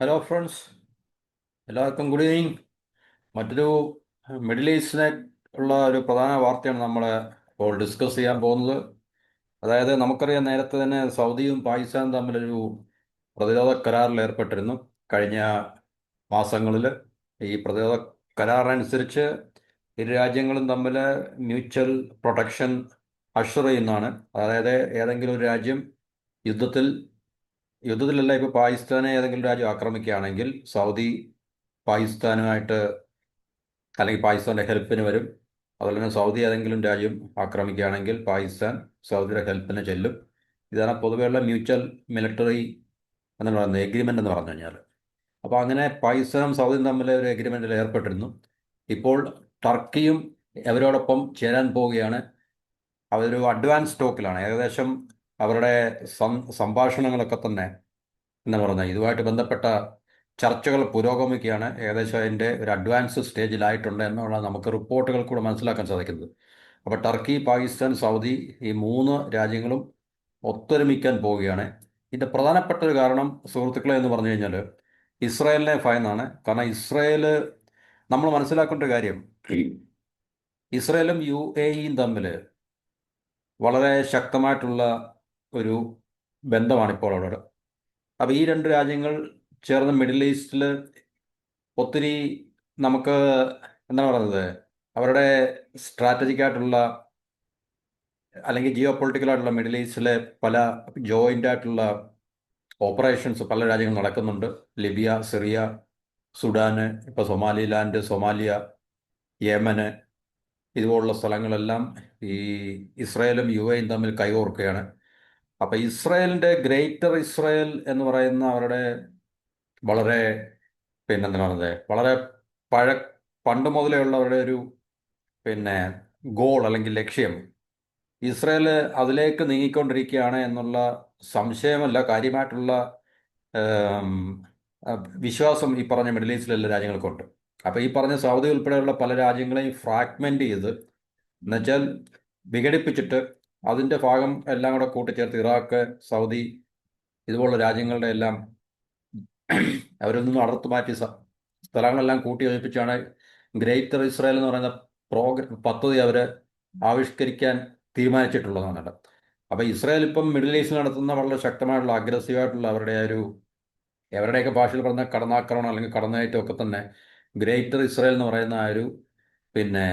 Hello friends എല്ലാവർക്കും good evening മറ്റൊരു middle ഈസ്റ്റിനെ ഉള്ള ഒരു പ്രധാന വാർത്തയാണ് നമ്മൾ ഇപ്പോൾ ഡിസ്കസ് ചെയ്യാൻ പോകുന്നത്. അതായത് നമുക്കറിയാം നേരത്തെ തന്നെ സൗദിയും പാകിസ്ഥാനും തമ്മിലൊരു പ്രതിരോധ കരാറിൽ ഏർപ്പെട്ടിരുന്നു കഴിഞ്ഞ മാസങ്ങളിൽ ഈ പ്രതിരോധ കരാറിനനുസരിച്ച് ഇരു രാജ്യങ്ങളും തമ്മിൽ മ്യൂച്വൽ പ്രൊട്ടക്ഷൻ അഷുർ ചെയ്യുന്നതാണ്. അതായത് ഏതെങ്കിലും ഒരു രാജ്യം യുദ്ധത്തിൽ യുദ്ധത്തിലല്ല ഇപ്പോൾ പാകിസ്ഥാനെ ഏതെങ്കിലും രാജ്യം ആക്രമിക്കുകയാണെങ്കിൽ സൗദി പാകിസ്ഥാനുമായിട്ട് അല്ലെങ്കിൽ പാകിസ്ഥാന്റെ ഹെൽപ്പിന് വരും. അതുപോലെ തന്നെ സൗദി ഏതെങ്കിലും രാജ്യം ആക്രമിക്കുകയാണെങ്കിൽ പാകിസ്ഥാൻ സൗദിയുടെ ഹെൽപ്പിന് ചെല്ലും. ഇതാണ് പൊതുവെയുള്ള മ്യൂച്വൽ മിലിറ്ററി എന്ന് പറയുന്നത് എഗ്രിമെന്റ് എന്ന് പറഞ്ഞു കഴിഞ്ഞാൽ അപ്പോൾ അങ്ങനെ പാകിസ്ഥാനും സൗദിയും തമ്മിൽ ഒരു എഗ്രിമെന്റിൽ ഏർപ്പെട്ടിരുന്നു. ഇപ്പോൾ ടർക്കിയും അവരോടൊപ്പം ചേരാൻ പോവുകയാണ്. അവരൊരു അഡ്വാൻസ് സ്റ്റോക്കിലാണ് ഏകദേശം അവരുടെ സംഭാഷണങ്ങളൊക്കെ തന്നെ എന്താ പറയുന്നത് ഇതുമായിട്ട് ബന്ധപ്പെട്ട ചർച്ചകൾ പുരോഗമിക്കുകയാണ്. ഏകദേശം അതിന്റെ ഒരു അഡ്വാൻസ് സ്റ്റേജിലായിട്ടുണ്ട് എന്നുള്ള നമുക്ക് റിപ്പോർട്ടുകൾ കൂടെ മനസ്സിലാക്കാൻ സാധിക്കുന്നത്. അപ്പോൾ ടർക്കി പാകിസ്ഥാൻ സൗദി ഈ മൂന്ന് രാജ്യങ്ങളും ഒത്തൊരുമിക്കാൻ പോവുകയാണ്. ഇതിന്റെ പ്രധാനപ്പെട്ട ഒരു കാരണം സുഹൃത്തുക്കളെ എന്ന് പറഞ്ഞു കഴിഞ്ഞാൽ ഇസ്രായേലിനെ ഭയന്നാണ് കാരണം ഇസ്രായേൽ നമ്മൾ മനസ്സിലാക്കേണ്ട ഒരു കാര്യം. ഇസ്രായേലും യു എ ഇയും തമ്മിൽ വളരെ ശക്തമായിട്ടുള്ള ഒരു ബന്ധമാണ് ഇപ്പോൾ അവിടെ. അപ്പോൾ ഈ രണ്ട് രാജ്യങ്ങൾ ചേർന്ന് മിഡിൽ ഈസ്റ്റിൽ ഒത്തിരി നമുക്ക് എന്താണ് പറയുന്നത്? അവരുടെ സ്ട്രാറ്റജിക് ആയിട്ടുള്ള അല്ലെങ്കിൽ ജിയോ പൊളിറ്റിക്കൽ ആയിട്ടുള്ള മിഡിൽ ഈസ്റ്റിലെ പല ജോയിന്റ് ആയിട്ടുള്ള ഓപ്പറേഷൻസ് പല രാജ്യങ്ങൾ നടക്കുന്നുണ്ട്. ലിബിയ സിറിയ സുഡാന് ഇപ്പോൾ സൊമാലിലാൻഡ് സൊമാലിയ യമന് ഇതുപോലുള്ള സ്ഥലങ്ങളെല്ലാം ഈ ഇസ്രായേലും യു എയും തമ്മിൽ കൈകോർക്കുകയാണ്. അപ്പോൾ ഇസ്രായേലിന്റെ ഗ്രേറ്റർ ഇസ്രായേൽ എന്ന് പറയുന്ന അവരുടെ വളരെ പിന്നെന്താ പറയുന്നത് വളരെ പഴ പണ്ട് മുതലേ ഉള്ളവരുടെ ഒരു പിന്നെ ഗോൾ അല്ലെങ്കിൽ ലക്ഷ്യം ഇസ്രായേൽ അതിലേക്ക് നീങ്ങിക്കൊണ്ടിരിക്കുകയാണ് എന്നുള്ള സംശയമല്ല കാര്യമായിട്ടുള്ള വിശ്വാസം ഈ പറഞ്ഞ മിഡിൽ ഈസ്റ്റിലെ രാജ്യങ്ങൾക്കുണ്ട്. അപ്പോൾ ഈ പറഞ്ഞ സൗദി ഉൾപ്പെടെയുള്ള പല രാജ്യങ്ങളെയും ഫ്രാഗ്മെന്റ് ചെയ്ത് എന്നുവെച്ചാൽ വിഘടിപ്പിച്ചിട്ട് അതിന്റെ ഭാഗം എല്ലാം കൂടെ കൂട്ടിച്ചേർത്ത് ഇറാഖ് സൗദി ഇതുപോലുള്ള രാജ്യങ്ങളുടെ എല്ലാം അവരിൽ നിന്ന് അടർത്തു മാറ്റി സ്ഥലങ്ങളെല്ലാം കൂട്ടി യോജിപ്പിച്ചാണ് ഗ്രേറ്റർ ഇസ്രായേൽ എന്ന് പറയുന്ന പ്രോഗ്ര പദ്ധതി അവർ ആവിഷ്കരിക്കാൻ തീരുമാനിച്ചിട്ടുള്ളതാണ് അപ്പോൾ ഇസ്രായേൽ ഇപ്പം മിഡിൽ ഈസ്റ്റ് നടത്തുന്ന വളരെ ശക്തമായിട്ടുള്ള അഗ്രസീവായിട്ടുള്ള അവരുടെ ഒരു എവരുടെയൊക്കെ ഭാഷയിൽ പറഞ്ഞ കടന്നാക്രമണം അല്ലെങ്കിൽ കടന്നേറ്റമൊക്കെ തന്നെ ഗ്രേറ്റർ ഇസ്രായേൽ എന്ന് പറയുന്ന ആ ഒരു പിന്നെ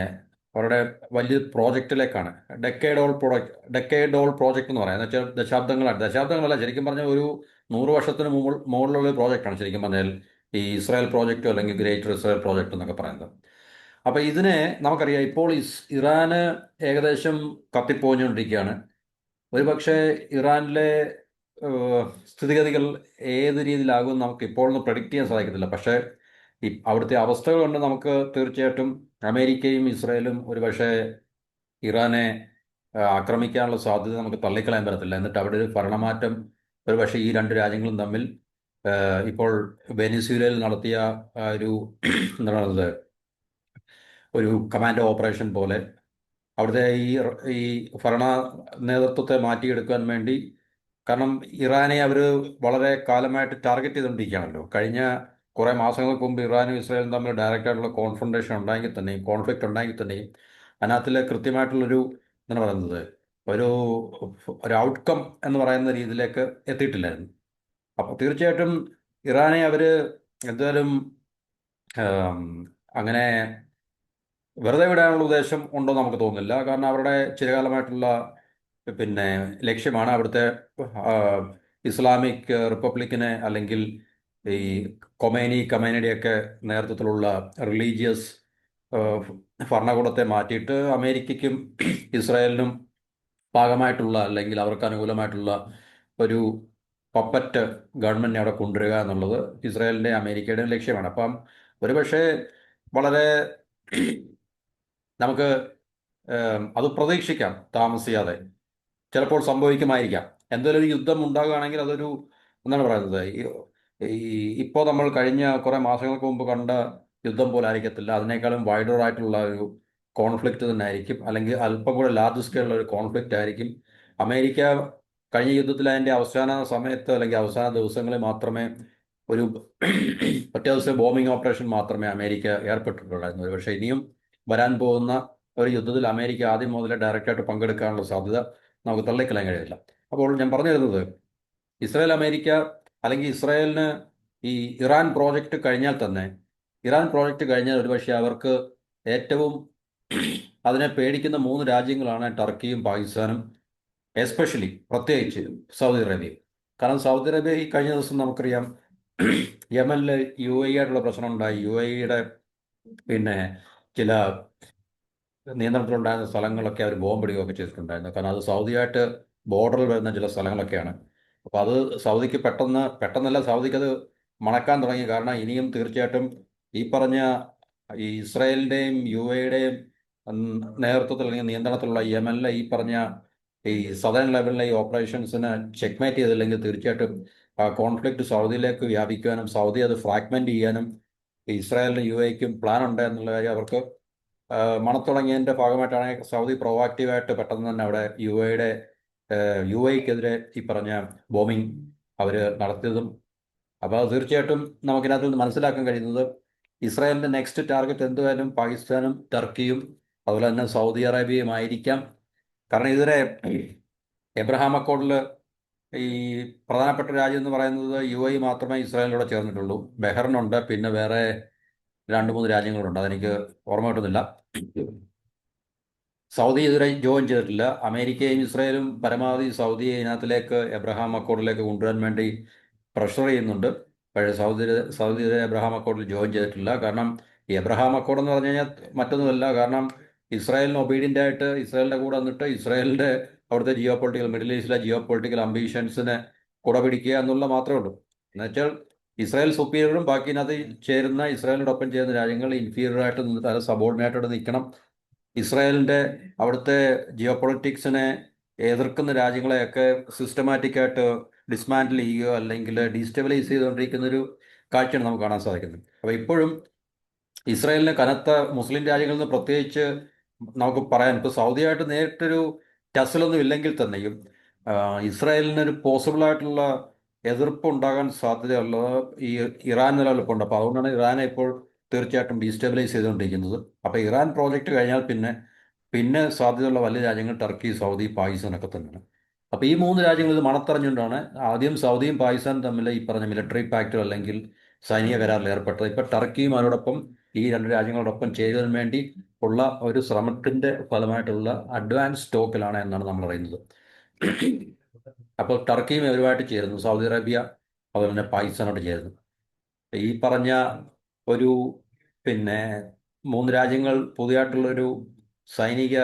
അവരുടെ വലിയ പ്രോജക്റ്റിലേക്കാണ്. Decade all project decade all project എന്ന് പറയുന്നത് വെച്ചാൽ ദശാബ്ദങ്ങളാണ്. ദശാബ്ദങ്ങളല്ല ശരിക്കും പറഞ്ഞാൽ ഒരു നൂറ് വർഷത്തിന് മുകൾ മുകളിലുള്ള ഒരു പ്രോജക്റ്റാണ് ശരിക്കും പറഞ്ഞാൽ ഈ ഇസ്രായേൽ പ്രോജക്റ്റോ അല്ലെങ്കിൽ ഗ്രേറ്റർ ഇസ്രായേൽ പ്രോജക്റ്റ് എന്നൊക്കെ പറയുന്നത്. അപ്പോൾ ഇതിനെ നമുക്കറിയാം ഇപ്പോൾ ഇറാന് ഏകദേശം കത്തിപ്പോഞ്ഞുകൊണ്ടിരിക്കുകയാണ്. ഒരുപക്ഷെ ഇറാനിലെ സ്ഥിതിഗതികൾ ഏത് രീതിയിലാകുമെന്ന് നമുക്ക് ഇപ്പോൾ ഒന്ന് പ്രഡിക്റ്റ് ചെയ്യാൻ സാധിക്കത്തില്ല. പക്ഷേ അവിടുത്തെ അവസ്ഥകൾ കൊണ്ട് നമുക്ക് തീർച്ചയായിട്ടും. അമേരിക്കയും ഇസ്രായേലും ഒരുപക്ഷെ ഇറാനെ ആക്രമിക്കാനുള്ള സാധ്യത നമുക്ക് തള്ളിക്കളയാൻ പറ്റത്തില്ല. എന്നിട്ട് അവിടെ ഒരു ഭരണമാറ്റം ഒരുപക്ഷെ ഈ രണ്ട് രാജ്യങ്ങളും തമ്മിൽ ഇപ്പോൾ വെനിസ്വേലയിൽ നടത്തിയ ഒരു എന്താ പറയുന്നത് ഒരു കമാൻഡോ ഓപ്പറേഷൻ പോലെ അവിടുത്തെ ഈ ഈ ഭരണ നേതൃത്വത്തെ മാറ്റിയെടുക്കാൻ വേണ്ടി കാരണം ഇറാനെ അവർ വളരെ കാലമായിട്ട് ടാർഗറ്റ് ചെയ്തുകൊണ്ടിരിക്കുകയാണല്ലോ. കഴിഞ്ഞ കുറേ മാസങ്ങൾക്ക് മുമ്പ് ഇറാനും ഇസ്രായേലും തമ്മിൽ ഡയറക്റ്റ് ആയിട്ടുള്ള കോൺഫ്രണ്ടേഷൻ ഉണ്ടായെങ്കിൽ തന്നെയും കോൺഫ്ലിക്റ്റ് ഉണ്ടായെങ്കിൽ തന്നെയും അതിനകത്തിൽ കൃത്യമായിട്ടുള്ളൊരു എന്താണ് പറയുന്നത്? ഒരു ഒരു ഔട്ട്കം എന്ന് പറയുന്ന രീതിയിലേക്ക് എത്തിയിട്ടില്ലായിരുന്നു. അപ്പോൾ തീർച്ചയായിട്ടും ഇറാനെ അവർ എന്തായാലും അങ്ങനെ വെറുതെ വിടാനുള്ള ഉദ്ദേശം ഉണ്ടോ നമുക്ക് തോന്നുന്നില്ല. കാരണം അവരുടെ ചിരകാലമായിട്ടുള്ള പിന്നെ ലക്ഷ്യമാണ് അവിടുത്തെ ഇസ്ലാമിക് റിപ്പബ്ലിക്കിനെ അല്ലെങ്കിൽ ഈ കൊമേനി കമേനിയുടെയൊക്കെ നേതൃത്വത്തിലുള്ള റിലീജിയസ് ഭരണകൂടത്തെ മാറ്റിയിട്ട് അമേരിക്കയ്ക്കും ഇസ്രായേലിനും ഭാഗമായിട്ടുള്ള അല്ലെങ്കിൽ അവർക്ക് അനുകൂലമായിട്ടുള്ള ഒരു പപ്പറ്റ് ഗവൺമെന്റിനെ അവിടെ കൊണ്ടുവരിക എന്നുള്ളത് ഇസ്രായേലിന്റെ അമേരിക്കയുടെയും ലക്ഷ്യമാണ്. അപ്പം ഒരുപക്ഷെ വളരെ നമുക്ക് അത് പ്രതീക്ഷിക്കാം താമസിയാതെ. ചിലപ്പോൾ സംഭവിക്കുമായിരിക്കാം. എന്തെങ്കിലും ഒരു യുദ്ധം ഉണ്ടാകുകയാണെങ്കിൽ അതൊരു എന്താണ് പറയുന്നത്? ഈ ഇപ്പോൾ നമ്മൾ കഴിഞ്ഞ കുറേ മാസങ്ങൾക്ക് മുമ്പ് കണ്ട യുദ്ധം പോലെ ആയിരിക്കത്തില്ല. അതിനേക്കാളും വൈഡർ ആയിട്ടുള്ള ഒരു കോൺഫ്ലിക്റ്റ് തന്നെ ആയിരിക്കും. അല്ലെങ്കിൽ അല്പം കൂടെ ലാർജ് സ്കെയിലുള്ള ഒരു കോൺഫ്ലിക്റ്റ് ആയിരിക്കും. അമേരിക്ക കഴിഞ്ഞ യുദ്ധത്തിൽ അതിന്റെ അവസാന സമയത്ത് അല്ലെങ്കിൽ അവസാന ദിവസങ്ങളിൽ മാത്രമേ ഒരു ഒറ്റ ദിവസം ബോംബിംഗ് ഓപ്പറേഷൻ മാത്രമേ അമേരിക്ക ഏർപ്പെട്ടിട്ടുള്ളായിരുന്നു പക്ഷേ ഇനിയും വരാൻ പോകുന്ന ഒരു യുദ്ധത്തിൽ അമേരിക്ക ആദ്യം മുതലേ ഡയറക്റ്റായിട്ട് പങ്കെടുക്കാനുള്ള സാധ്യത നമുക്ക് തള്ളിക്കളയാൻ കഴിയില്ല. അപ്പോൾ ഞാൻ പറഞ്ഞു തരുന്നത് ഇസ്രായേൽ അമേരിക്ക അല്ലെങ്കിൽ ഇസ്രായേലിന് ഈ ഇറാൻ പ്രോജക്റ്റ് കഴിഞ്ഞാൽ തന്നെ ഇറാൻ പ്രോജക്റ്റ് കഴിഞ്ഞാൽ ഒരുപക്ഷെ അവർക്ക് ഏറ്റവും അതിനെ പേടിക്കുന്ന മൂന്ന് രാജ്യങ്ങളാണ് ടർക്കിയും പാകിസ്ഥാനും എസ്പെഷ്യലി പ്രത്യേകിച്ച് സൗദി അറേബ്യ. കാരണം സൗദി അറേബ്യ ഈ കഴിഞ്ഞ ദിവസം നമുക്കറിയാം യമനിൽ യു എ ആയിട്ടുള്ള പ്രശ്നം ഉണ്ടായി. യു എ യുടെ പിന്നെ ചില നിയന്ത്രണത്തിലുണ്ടായിരുന്ന സ്ഥലങ്ങളൊക്കെ അവർ ബോംബിടുകയൊക്കെ ചെയ്തിട്ടുണ്ടായിരുന്നു. കാരണം അത് സൗദിയായിട്ട് ബോർഡറിൽ വരുന്ന ചില സ്ഥലങ്ങളൊക്കെയാണ്. അപ്പോൾ അത് സൗദിക്ക് പെട്ടെന്ന് പെട്ടെന്നല്ല സൗദിക്ക് അത് മണക്കാൻ തുടങ്ങി. കാരണം ഇനിയും തീർച്ചയായിട്ടും ഈ പറഞ്ഞ ഈ ഇസ്രായേലിന്റെയും യു എയുടെയും നേതൃത്വത്തിൽ അല്ലെങ്കിൽ നിയന്ത്രണത്തിലുള്ള യമനിലെ ഈ പറഞ്ഞ ഈ സദൻ ലെവലിലെ ഈ ഓപ്പറേഷൻസിന് ചെക്ക്മേറ്റ് ചെയ്തില്ലെങ്കിൽ തീർച്ചയായിട്ടും കോൺഫ്ലിക്റ്റ് സൗദിയിലേക്ക് വ്യാപിക്കുവാനും സൗദി അത് ഫ്രാഗ്മെന്റ് ചെയ്യാനും ഇസ്രായേലിനും യു എക്കും പ്ലാൻ ഉണ്ട് എന്നുള്ള കാര്യം അവർക്ക് മണത്തുടങ്ങിയതിന്റെ ഭാഗമായിട്ടാണ് സൗദി പ്രൊവാക്റ്റീവായിട്ട് പെട്ടെന്ന് തന്നെ അവിടെ യു എയുടെ യു എക്കെതിരെ ഈ പറഞ്ഞ ബോംബിങ് അവർ നടത്തിയതും അപ്പോൾ തീർച്ചയായിട്ടും നമുക്കിനകത്ത് നിന്ന് മനസ്സിലാക്കാൻ കഴിയുന്നത് ഇസ്രായേലിന്റെ നെക്സ്റ്റ് ടാർഗറ്റ് എന്തുവായാലും പാകിസ്ഥാനും ടർക്കിയും അതുപോലെ തന്നെ സൗദി അറേബ്യയും ആയിരിക്കാം. കാരണം ഇതുവരെ എബ്രഹാം അക്കോഡിൽ ഈ പ്രധാനപ്പെട്ട രാജ്യം എന്ന് പറയുന്നത് യു എ മാത്രമേ ഇസ്രായേലിലൂടെ ചേർന്നിട്ടുള്ളൂ. ബെഹറിനുണ്ട് പിന്നെ വേറെ രണ്ട് മൂന്ന് രാജ്യങ്ങളുണ്ട്. അതെനിക്ക് ഓർമ്മ കിട്ടുന്നില്ല. സൗദി ഇതുവരെ ജോയിൻ ചെയ്തിട്ടില്ല. അമേരിക്കയും ഇസ്രായേലും പരമാവധി സൗദിയെ ഇതിനകത്തിലേക്ക് എബ്രഹാം അക്കോർഡിലേക്ക് കൊണ്ടുവരാൻ വേണ്ടി പ്രഷർ ചെയ്യുന്നുണ്ട്. പക്ഷേ സൗദി സൗദി ഇതുവരെ എബ്രഹാം അക്കോർഡിൽ ജോയിൻ ചെയ്തിട്ടില്ല. കാരണം ഈ എബ്രഹാം അക്കോർഡ് എന്ന് പറഞ്ഞു കഴിഞ്ഞാൽ മറ്റൊന്നുമല്ല. കാരണം ഇസ്രായേലിന് ഒബീഡിയന്റ് ആയിട്ട് ഇസ്രായേലിന്റെ കൂടെ വന്നിട്ട് ഇസ്രായേലിന്റെ അവിടുത്തെ ജിയോ പൊളിറ്റിക്കൽ മിഡിൽ ഈസ്റ്റിലെ ജിയോ പൊളിറ്റിക്കൽ അംബീഷൻസിനെ കുട പിടിക്കുക എന്നുള്ള മാത്രമേ ഉള്ളൂ. എന്നുവെച്ചാൽ ഇസ്രായേൽ സുപ്പീരിയറും ബാക്കിനകത്ത് ചേരുന്ന ഇസ്രായേലിനോടൊപ്പം ചേരുന്ന രാജ്യങ്ങൾ ഇൻഫീരിയർ ആയിട്ട് നിന്നിട്ട് അത് സബോർഡിനേറ്റോട് നിൽക്കണം. ഇസ്രായേലിന്റെ അവിടുത്തെ ജിയോ പൊളിറ്റിക്സിനെ എതിർക്കുന്ന രാജ്യങ്ങളെയൊക്കെ സിസ്റ്റമാറ്റിക്കായിട്ട് ഡിസ്മാൻഡിൽ ചെയ്യുകയോ അല്ലെങ്കിൽ ഡീസ്റ്റബിലൈസ് ചെയ്തുകൊണ്ടിരിക്കുന്ന ഒരു കാഴ്ചയാണ് നമുക്ക് കാണാൻ സാധിക്കുന്നത്. അപ്പോൾ ഇപ്പോഴും ഇസ്രായേലിന് കനത്ത മുസ്ലിം രാജ്യങ്ങളിൽ നിന്ന് പ്രത്യേകിച്ച് നമുക്ക് പറയാൻ ഇപ്പോൾ സൗദിയായിട്ട് നേരിട്ടൊരു ടസിലൊന്നും ഇല്ലെങ്കിൽ തന്നെയും ഇസ്രായേലിന് ഒരു പോസിബിൾ ആയിട്ടുള്ള എതിർപ്പ് ഉണ്ടാകാൻ സാധ്യതയുള്ളത് ഈ ഇറാൻ നിലനിൽപ്പുണ്ട്. അപ്പോൾ അതുകൊണ്ടാണ് ഇറാനെ ഇപ്പോൾ തീർച്ചയായിട്ടും ഡീസ്റ്റെബിലൈസ് ചെയ്തുകൊണ്ടിരിക്കുന്നത്. അപ്പോൾ ഇറാൻ പ്രോജക്റ്റ് കഴിഞ്ഞാൽ പിന്നെ പിന്നെ സാധ്യതയുള്ള വലിയ രാജ്യങ്ങൾ ടർക്കി സൗദി പാകിസ്ഥാനൊക്കെ തന്നെയാണ്. അപ്പോൾ ഈ മൂന്ന് രാജ്യങ്ങൾ ഇത് മണത്തറിഞ്ഞുകൊണ്ടാണ് ആദ്യം സൗദിയും പാകിസ്ഥാനും തമ്മിൽ ഈ പറഞ്ഞ മിലിറ്ററി പാക്റ്റ് അല്ലെങ്കിൽ സൈനിക കരാറിൽ ഏർപ്പെട്ടത്. ഇപ്പോൾ ടർക്കിയും അവരോടൊപ്പം ഈ രണ്ട് രാജ്യങ്ങളോടൊപ്പം ചെയ്തതിന് വേണ്ടി ഉള്ള ഒരു ശ്രമത്തിന്റെ ഫലമായിട്ടുള്ള അഡ്വാൻസ് സ്റ്റോക്കിലാണ് എന്നാണ് നമ്മൾ അറിയുന്നത്. അപ്പോൾ ടർക്കിയും ഇവരുമായിട്ട് ചേരുന്നു. സൗദി അറേബ്യ അതുപോലെ തന്നെ പാകിസ്ഥാനോട് ചേരുന്നു. ഈ പറഞ്ഞ ഒരു പിന്നെ മൂന്ന് രാജ്യങ്ങൾ പുതിയതായിട്ടുള്ളൊരു സൈനിക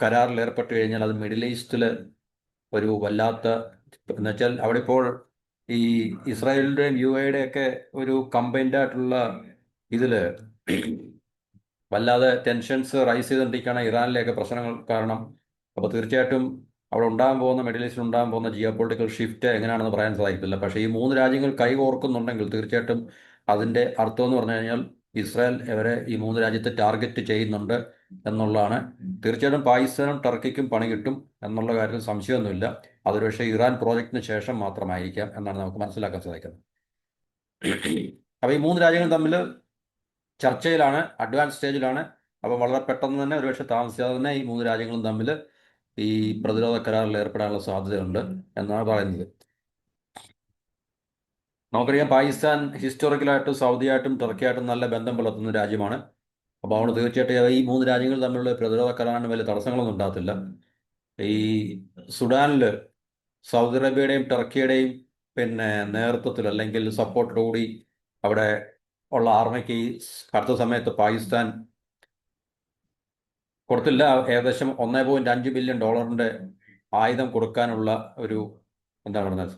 കരാറിൽ ഏർപ്പെട്ട് കഴിഞ്ഞാൽ അത് മിഡിൽ ഈസ്റ്റിൽ ഒരു വല്ലാത്ത എന്നുവെച്ചാൽ അവിടെ ഇപ്പോൾ ഈ ഇസ്രായേലിന്റെയും യു എയുടെ ഒക്കെ ഒരു കമ്പൈൻഡ് ആയിട്ടുള്ള ഇതിൽ വല്ലാതെ ടെൻഷൻസ് റൈസ് ചെയ്തുകൊണ്ടിരിക്കുകയാണ് ഇറാനിലെയൊക്കെ പ്രശ്നങ്ങൾ കാരണം. അപ്പോൾ തീർച്ചയായിട്ടും അവിടെ ഉണ്ടാകാൻ പോകുന്ന മിഡിൽ ഈസ്റ്റിൽ ഉണ്ടാകാൻ പോകുന്ന ജിയോ പൊളിറ്റിക്കൽ ഷിഫ്റ്റ് എങ്ങനെയാണെന്ന് പറയാൻ സാധിക്കില്ല പക്ഷേ ഈ മൂന്ന് രാജ്യങ്ങൾ കൈകോർക്കുന്നുണ്ടെങ്കിൽ തീർച്ചയായിട്ടും അതിന്റെ അർത്ഥം എന്ന് പറഞ്ഞു കഴിഞ്ഞാൽ ഇസ്രായേൽ ഇവരെ ഈ മൂന്ന് രാജ്യത്തെ ടാർഗറ്റ് ചെയ്യുന്നുണ്ട് എന്നുള്ളതാണ്. തീർച്ചയായിട്ടും പാകിസ്ഥാനും ടർക്കിക്കും പണി കിട്ടും എന്നുള്ള കാര്യത്തിൽ സംശയമൊന്നുമില്ല. അതൊരുപക്ഷെ ഇറാൻ പ്രോജക്റ്റിന് ശേഷം മാത്രമായിരിക്കാം എന്നാണ് നമുക്ക് മനസ്സിലാക്കാൻ സാധിക്കുന്നത്. അപ്പോൾ ഈ മൂന്ന് രാജ്യങ്ങൾ തമ്മിൽ ചർച്ചയിലാണ് അഡ്വാൻസ് സ്റ്റേജിലാണ് അപ്പോൾ വളരെ പെട്ടെന്ന് തന്നെ ഒരുപക്ഷെ താമസിയാതെ തന്നെ ഈ മൂന്ന് രാജ്യങ്ങളും തമ്മിൽ ഈ പ്രതിരോധ കരാറിൽ ഏർപ്പെടാനുള്ള സാധ്യതയുണ്ട് എന്നാണ് പറയുന്നത്. നമുക്കറിയാം പാകിസ്ഥാൻ ഹിസ്റ്റോറിക്കലായിട്ടും സൗദിയായിട്ടും ടർക്കിയായിട്ടും നല്ല ബന്ധം പുലർത്തുന്ന രാജ്യമാണ്. അപ്പോൾ അവിടെ തീർച്ചയായിട്ടും ഈ മൂന്ന് രാജ്യങ്ങൾ തമ്മിലുള്ള പ്രതിരോധ കരാറിന് വലിയ തടസ്സങ്ങളൊന്നും ഉണ്ടാകത്തില്ല. ഈ സുഡാനിൽ സൗദി അറേബ്യയുടെയും ടർക്കിയുടെയും പിന്നെ നേതൃത്വത്തിൽ അല്ലെങ്കിൽ സപ്പോർട്ടോടുകൂടി അവിടെ ഉള്ള ആർമിക്ക് ഈ അടുത്ത സമയത്ത് പാകിസ്ഥാൻ കൊടുത്തില്ല. ഏകദേശം ഒന്നേ പോയിന്റ് അഞ്ച് ബില്യൺ ഡോളറിന്റെ ആയുധം കൊടുക്കാനുള്ള ഒരു എന്താണ് പറയുന്നത്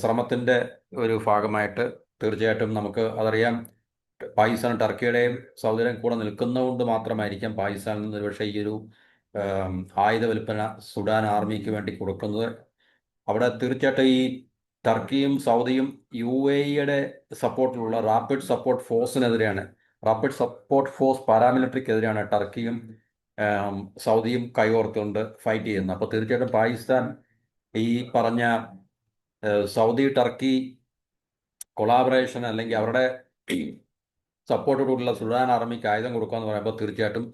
ശ്രമത്തിന്റെ ഒരു ഭാഗമായിട്ട് തീർച്ചയായിട്ടും നമുക്ക് അതറിയാം. പാകിസ്ഥാൻ ടർക്കിയുടെയും സൗദിയുടെയും കൂടെ നിൽക്കുന്നതുകൊണ്ട് മാത്രമായിരിക്കാം പാകിസ്ഥാനിൽ നിന്ന് ഒരുപക്ഷെ ഈ ഒരു ആയുധ വിൽപ്പന സുഡാൻ ആർമിക്ക് വേണ്ടി കൊടുക്കുന്നത്. അവിടെ തീർച്ചയായിട്ടും ഈ ടർക്കിയും സൗദിയും യു എ ഇയുടെ സപ്പോർട്ടിലുള്ള റാപ്പിഡ് സപ്പോർട്ട് ഫോഴ്സിനെതിരെയാണ്. റാപ്പിഡ് സപ്പോർട്ട് ഫോഴ്സ് പാരാമിലിറ്ററിക്കെതിരെയാണ് ടർക്കിയും സൗദിയും കൈകോർത്തുകൊണ്ട് ഫൈറ്റ് ചെയ്യുന്നത്. അപ്പോൾ തീർച്ചയായിട്ടും പാകിസ്ഥാൻ ഈ പറഞ്ഞ സൗദി ടർക്കി കൊളാബറേഷൻ അല്ലെങ്കിൽ അവരുടെ സപ്പോർട്ടോടുള്ള സുഡാൻ ആർമിക്ക് ആയുധം കൊടുക്കുക എന്ന് പറയുമ്പോൾ തീർച്ചയായിട്ടും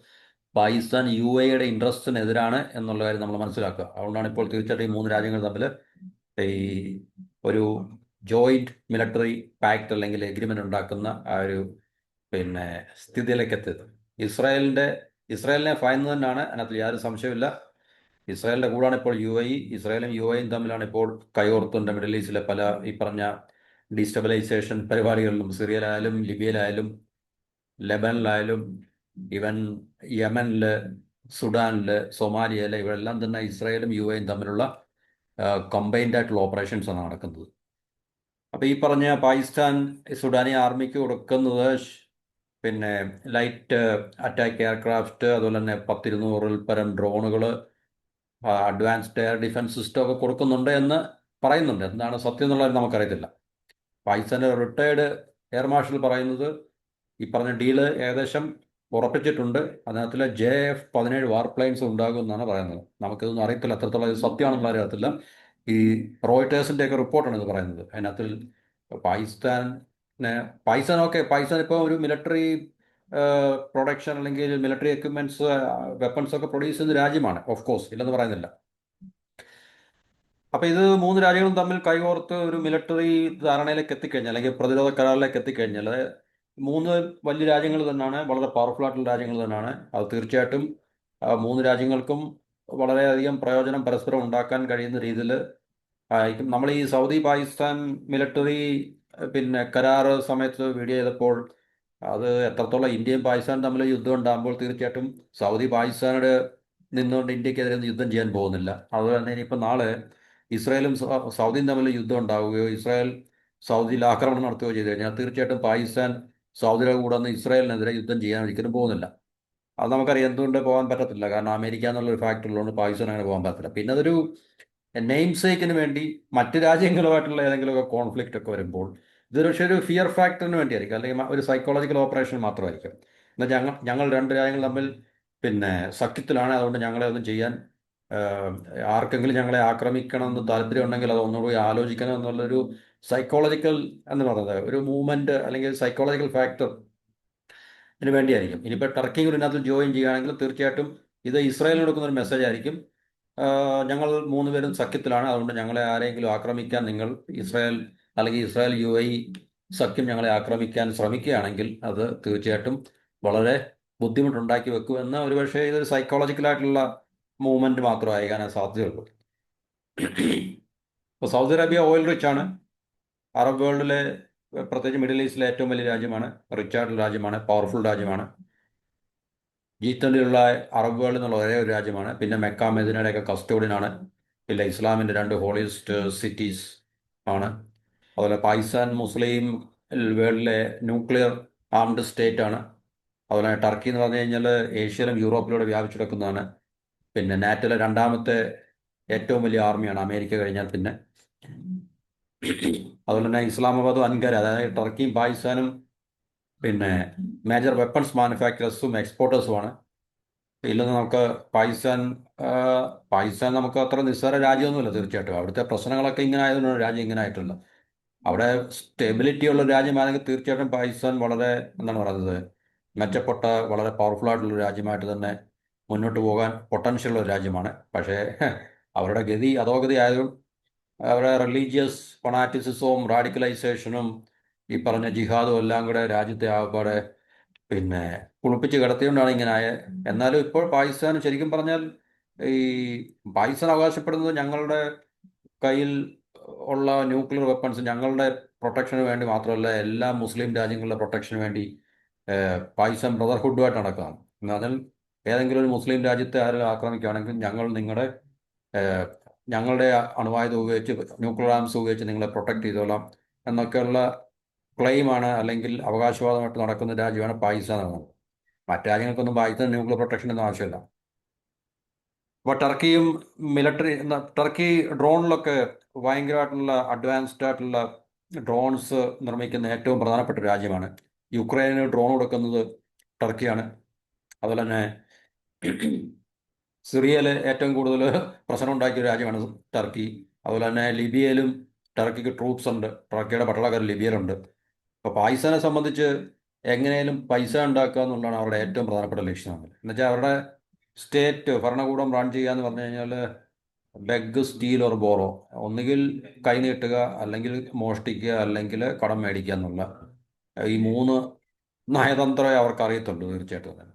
പാകിസ്ഥാൻ യു എയുടെ ഇൻട്രസ്റ്റിനെതിരാണ് എന്നുള്ള കാര്യം നമ്മൾ മനസ്സിലാക്കുക. അതുകൊണ്ടാണ് ഇപ്പോൾ തീർച്ചയായിട്ടും ഈ മൂന്ന് രാജ്യങ്ങൾ തമ്മിൽ ഈ ഒരു ജോയിന്റ് മിലിറ്ററി പാക്ട് അല്ലെങ്കിൽ എഗ്രിമെന്റ് ഉണ്ടാക്കുന്ന ആ ഒരു പിന്നെ സ്ഥിതിയിലേക്ക് എത്തിയത്. ഇസ്രായേലിന്റെ ഇസ്രായേലിനെ ഭയന്ന് തന്നെയാണ് അതിനകത്ത് യാതൊരു സംശയമില്ല ഇസ്രായേലിന്റെ കൂടാണ് ഇപ്പോൾ യു ഐ ഇസ്രായേലും യു ഐയും തമ്മിലാണ് ഇപ്പോൾ കൈകോർത്തുണ്ട് മിഡിൽ ഈസ്റ്റിലെ പല ഈ പറഞ്ഞ ഡീസ്റ്റബിലൈസേഷൻ പരിപാടികളിലും സിറിയയിലായാലും ലിബിയയിലായാലും ലെബനിലായാലും ഇവൻ യമനിൽ സുഡാനിൽ സൊമാലിയയിൽ ഇവരെല്ലാം തന്നെ ഇസ്രായേലും യു എയും തമ്മിലുള്ള കമ്പൈൻഡ് ആയിട്ടുള്ള ഓപ്പറേഷൻസ് ആണ് നടക്കുന്നത്. അപ്പോൾ ഈ പറഞ്ഞ പാകിസ്ഥാൻ സുഡാനി ആർമിക്ക് കൊടുക്കുന്നത് പിന്നെ ലൈറ്റ് അറ്റാക്ക് എയർക്രാഫ്റ്റ് അതുപോലെ തന്നെ പത്തിരുന്നൂറിൽ പരം ഡ്രോണുകൾ അഡ്വാൻസ്ഡ് എയർ ഡിഫൻസ് സിസ്റ്റം ഒക്കെ കൊടുക്കുന്നുണ്ട് എന്ന് പറയുന്നുണ്ട്. എന്താണ് സത്യം എന്നുള്ളത് നമുക്കറിയത്തില്ല. പാകിസ്ഥാന്റെ റിട്ടയർഡ് എയർ മാർഷൽ പറയുന്നത് ഈ പറഞ്ഞ ഡീൽ ഏകദേശം ഉറപ്പിച്ചിട്ടുണ്ട്. അതിനകത്തിൽ ജെ എഫ് പതിനേഴ് വാർ പ്ലെയിൻസ് ഉണ്ടാകും എന്നാണ് പറയുന്നത്. നമുക്കിതൊന്നും അറിയത്തില്ല. എത്രത്തോളം ഇത് സത്യമാണെന്നുള്ള അറിയത്തില്ല. ഈ റോയിട്ടേഴ്സിന്റെ ഒക്കെ റിപ്പോർട്ടാണ് ഇത് പറയുന്നത്. അതിനകത്തിൽ പാകിസ്ഥാൻ പാകിസ്ഥാൻ ഓക്കെ പാകിസ്ഥാൻ ഇപ്പോൾ ഒരു മിലിറ്ററി പ്രൊഡക്ഷൻ അല്ലെങ്കിൽ മിലിറ്ററി എക്യുപ്മെന്റ്സ് വെപ്പൺസ് ഒക്കെ പ്രൊഡ്യൂസ് ചെയ്യുന്ന രാജ്യമാണ് ഓഫ് കോഴ്സ് ഇല്ലെന്ന് പറയുന്നില്ല. അപ്പൊ ഇത് മൂന്ന് രാജ്യങ്ങളും തമ്മിൽ കൈകോർത്ത് ഒരു മിലിറ്ററി ധാരണയിലേക്ക് എത്തിക്കഴിഞ്ഞാൽ അല്ലെങ്കിൽ പ്രതിരോധ കരാറിലേക്ക് എത്തിക്കഴിഞ്ഞാൽ മൂന്ന് വലിയ രാജ്യങ്ങൾ തന്നെയാണ് വളരെ പവർഫുൾ ആയിട്ടുള്ള രാജ്യങ്ങൾ തന്നെയാണ്. അത് തീർച്ചയായിട്ടും മൂന്ന് രാജ്യങ്ങൾക്കും വളരെയധികം പ്രയോജനം പരസ്പരം ഉണ്ടാക്കാൻ കഴിയുന്ന രീതിയിൽ ആയിരിക്കും. നമ്മൾ ഈ സൗദി പാകിസ്ഥാൻ മിലിറ്ററി പിന്നെ കരാർ സമയത്ത് വീഡിയോ ചെയ്തപ്പോൾ അത് എത്രത്തോളം ഇന്ത്യയും പാകിസ്ഥാനും തമ്മിൽ യുദ്ധം ഉണ്ടാകുമ്പോൾ തീർച്ചയായിട്ടും സൗദി പാകിസ്ഥാനോട് നിന്നുകൊണ്ട് ഇന്ത്യക്കെതിരെ യുദ്ധം ചെയ്യാൻ പോകുന്നില്ല. അതുപോലെ തന്നെ ഇനിയിപ്പോൾ നാളെ ഇസ്രായേലും സൗദിയും തമ്മിൽ യുദ്ധം ഉണ്ടാവുകയോ ഇസ്രായേൽ സൗദിയിൽ ആക്രമണം നടത്തുകയോ ചെയ്തു കഴിഞ്ഞാൽ തീർച്ചയായിട്ടും പാകിസ്ഥാൻ സൗദിയുടെ കൂടെ നിന്ന് ഇസ്രായേലിനെതിരെ യുദ്ധം ചെയ്യാൻ ഒരിക്കലും പോകുന്നില്ല. അത് നമുക്കറിയാം എന്തുകൊണ്ട് പോകാൻ പറ്റത്തില്ല. കാരണം അമേരിക്ക എന്നുള്ളൊരു ഫാക്ടർ ഉള്ളതുകൊണ്ട് പാകിസ്ഥാൻ അങ്ങനെ പോകാൻ പറ്റത്തില്ല. പിന്നെ അതൊരു നെയിം സേക്കിന് വേണ്ടി മറ്റ് രാജ്യങ്ങളുമായിട്ടുള്ള ഏതെങ്കിലുമൊക്കെ കോൺഫ്ലിക്റ്റ് ഒക്കെ വരുമ്പോൾ ഇതൊരു പക്ഷേ ഒരു ഫിയർ ഫാക്ടറിന് വേണ്ടിയായിരിക്കും. അല്ലെങ്കിൽ ഒരു സൈക്കോളജിക്കൽ ഓപ്പറേഷൻ മാത്രമായിരിക്കും. എന്നാൽ ഞങ്ങൾ ഞങ്ങൾ രണ്ട് രാജ്യങ്ങൾ തമ്മിൽ പിന്നെ സഖ്യത്തിലാണ്. അതുകൊണ്ട് ഞങ്ങളെ ഒന്നും ചെയ്യാൻ ആർക്കെങ്കിലും ഞങ്ങളെ ആക്രമിക്കണം എന്ന് താല്പര്യം ഉണ്ടെങ്കിൽ അത് ഒന്നുകൂടി ആലോചിക്കണം എന്നുള്ളൊരു സൈക്കോളജിക്കൽ എന്ന് പറയുന്നത് ഒരു മൂവ്മെന്റ് അല്ലെങ്കിൽ സൈക്കോളജിക്കൽ ഫാക്ടർ ഇതിന് വേണ്ടിയായിരിക്കും. ഇനിയിപ്പോൾ ടർക്കി കൂടി ഇതിനകത്ത് ജോയിൻ ചെയ്യുകയാണെങ്കിൽ തീർച്ചയായിട്ടും ഇത് ഇസ്രായേലിന് കൊടുക്കുന്ന ഒരു മെസ്സേജ് ആയിരിക്കും. ഞങ്ങൾ മൂന്ന് പേരും സഖ്യത്തിലാണ്. അതുകൊണ്ട് ഞങ്ങളെ ആരെങ്കിലും ആക്രമിക്കാൻ നിങ്ങൾ ഇസ്രായേൽ അല്ലെങ്കിൽ ഇസ്രായേൽ യു ഐ സഖ്യം ഞങ്ങളെ ആക്രമിക്കാൻ ശ്രമിക്കുകയാണെങ്കിൽ അത് തീർച്ചയായിട്ടും വളരെ ബുദ്ധിമുട്ടുണ്ടാക്കി വെക്കുമെന്ന് ഒരുപക്ഷെ ഇതൊരു സൈക്കോളജിക്കലായിട്ടുള്ള മൂവ്മെന്റ് മാത്രമായിരിക്കാനേ സാധ്യതയുള്ളൂ. ഇപ്പോൾ സൗദി അറേബ്യ ഓയിൽ റിച്ച് ആണ്. അറബ് വേൾഡിലെ പ്രത്യേകിച്ച് മിഡിൽ ഈസ്റ്റിലെ ഏറ്റവും വലിയ രാജ്യമാണ്. റിച്ച് ആയിട്ടുള്ള രാജ്യമാണ്. പവർഫുൾ രാജ്യമാണ്. ജി ട്വന്റിയിലുള്ള അറബ് വേൾഡ് എന്നുള്ള ഒരേ ഒരു രാജ്യമാണ്. പിന്നെ മെക്ക മെദിനയുടെയൊക്കെ കസ്റ്റോഡിയനാണ് പിന്നെ ഇസ്ലാമിന്റെ രണ്ട് ഹോളിസ്റ്റ് സിറ്റീസ് ആണ്. അതുപോലെ പാകിസ്ഥാൻ മുസ്ലിം വേൾഡിലെ ന്യൂക്ലിയർ ആംഡ് സ്റ്റേറ്റ് ആണ്. അതുപോലെ ടർക്കി എന്ന് പറഞ്ഞു കഴിഞ്ഞാൽ ഏഷ്യയിലും യൂറോപ്പിലൂടെ വ്യാപിച്ചു കിടക്കുന്നതാണ്. പിന്നെ നാറ്റോയിലെ രണ്ടാമത്തെ ഏറ്റവും വലിയ ആർമിയാണ് അമേരിക്ക കഴിഞ്ഞാൽ പിന്നെ. അതുപോലെ തന്നെ ഇസ്ലാമാബാദും അൻകര അതായത് ടർക്കിയും പാകിസ്ഥാനും പിന്നെ മേജർ വെപ്പൺസ് മാനുഫാക്ചറേഴ്സും എക്സ്പോർട്ടേഴ്സുമാണ്. ഇല്ലെന്ന് നമുക്ക് പാകിസ്ഥാൻ പാകിസ്ഥാൻ നമുക്ക് അത്ര നിസ്സാര രാജ്യമൊന്നുമില്ല തീർച്ചയായിട്ടും. അവിടുത്തെ പ്രശ്നങ്ങളൊക്കെ ഇങ്ങനെ ആയതുകൊണ്ടാണ് രാജ്യം ഇങ്ങനെ ആയിട്ടുള്ളത്. അവിടെ സ്റ്റെബിലിറ്റി ഉള്ള രാജ്യമാണെങ്കിൽ തീർച്ചയായിട്ടും പാകിസ്ഥാൻ വളരെ എന്താണ് പറയുന്നത്? മെച്ചപ്പെട്ട വളരെ പവർഫുൾ ആയിട്ടുള്ള രാജ്യമായിട്ട് തന്നെ മുന്നോട്ട് പോകാൻ പൊട്ടൻഷ്യൽ ഉള്ള രാജ്യമാണ്. പക്ഷേ അവരുടെ ഗതി അധോഗതി ആയതും അവരുടെ റിലീജിയസ് ഫൊണാറ്റിസിസവും റാഡിക്കലൈസേഷനും ഈ പറഞ്ഞ ജിഹാദും എല്ലാം കൂടെ രാജ്യത്തെ ആകപ്പാടെ പിന്നെ കുളിപ്പിച്ച് കിടത്തിയോണ്ടാണ് ഇങ്ങനെ ആയത് എന്നാലും ഇപ്പോൾ പാകിസ്ഥാൻ ശരിക്കും പറഞ്ഞാൽ ഈ പാകിസ്ഥാൻ അവകാശപ്പെടുന്നത് ഞങ്ങളുടെ കയ്യിൽ ഉള്ള ന്യൂക്ലിയർ വെപ്പൺസ് ഞങ്ങളുടെ പ്രൊട്ടക്ഷന് വേണ്ടി മാത്രമല്ല എല്ലാ മുസ്ലിം രാജ്യങ്ങളുടെ പ്രൊട്ടക്ഷന് വേണ്ടി പാകിസ്ഥാൻ ബ്രദർഹുഡുമായിട്ട് നടക്കുകയാണ് പറഞ്ഞാൽ ഏതെങ്കിലും ഒരു മുസ്ലിം രാജ്യത്തെ ആരെങ്കിലും ആക്രമിക്കുകയാണെങ്കിൽ ഞങ്ങൾ നിങ്ങളുടെ ഞങ്ങളുടെ അണുവായുധം ഉപയോഗിച്ച് ന്യൂക്ലിയർ ആംസ് ഉപയോഗിച്ച് നിങ്ങളെ പ്രൊട്ടക്ട് ചെയ്തോളാം എന്നൊക്കെയുള്ള ക്ലെയിമാണ് അല്ലെങ്കിൽ അവകാശവാദമായിട്ട് നടക്കുന്ന രാജ്യമാണ് പാകിസ്ഥാൻ എന്നത് മറ്റു രാജ്യങ്ങൾക്കൊന്നും പാകിസ്ഥാൻ ന്യൂക്ലിയർ പ്രൊട്ടക്ഷൻ ഒന്നും ആവശ്യമില്ല. അപ്പോൾ ടർക്കിയും മിലിറ്ററി ടർക്കി ഡ്രോണിലൊക്കെ ഭയങ്കരമായിട്ടുള്ള അഡ്വാൻസ്ഡ് ആയിട്ടുള്ള ഡ്രോൺസ് നിർമ്മിക്കുന്ന ഏറ്റവും പ്രധാനപ്പെട്ട രാജ്യമാണ്. യുക്രൈന് ഡ്രോൺ കൊടുക്കുന്നത് ടർക്കിയാണ് അതുപോലെ തന്നെ സിറിയയിൽ ഏറ്റവും കൂടുതൽ പ്രശ്നം ഉണ്ടാക്കിയ രാജ്യമാണ് ടർക്കി അതുപോലെ തന്നെ ലിബിയയിലും ടർക്കിക്ക് ട്രൂപ്സ് ഉണ്ട്. ടർക്കിയുടെ പട്ടാളക്കാർ ലിബിയയിലുണ്ട്. അപ്പോൾ പാകിസ്ഥാനെ സംബന്ധിച്ച് എങ്ങനെയും പൈസ ഉണ്ടാക്കുക എന്നുള്ളതാണ് അവരുടെ ഏറ്റവും പ്രധാനപ്പെട്ട ലക്ഷ്യം. എന്നുവെച്ചാൽ അവരുടെ സ്റ്റേറ്റ് ഭരണകൂടം റൺ ചെയ്യുക എന്ന് പറഞ്ഞു കഴിഞ്ഞാൽ ബെഗ് സ്റ്റീൽ ഓർ ബോറോ ഒന്നുകിൽ കൈ നീട്ടുക അല്ലെങ്കിൽ മോഷ്ടിക്കുക അല്ലെങ്കിൽ കടം മേടിക്കുക എന്നുള്ള. ഈ മൂന്ന് നയതന്ത്രമേ അവർക്ക് അറിയത്തുള്ളൂ തീർച്ചയായിട്ടും തന്നെ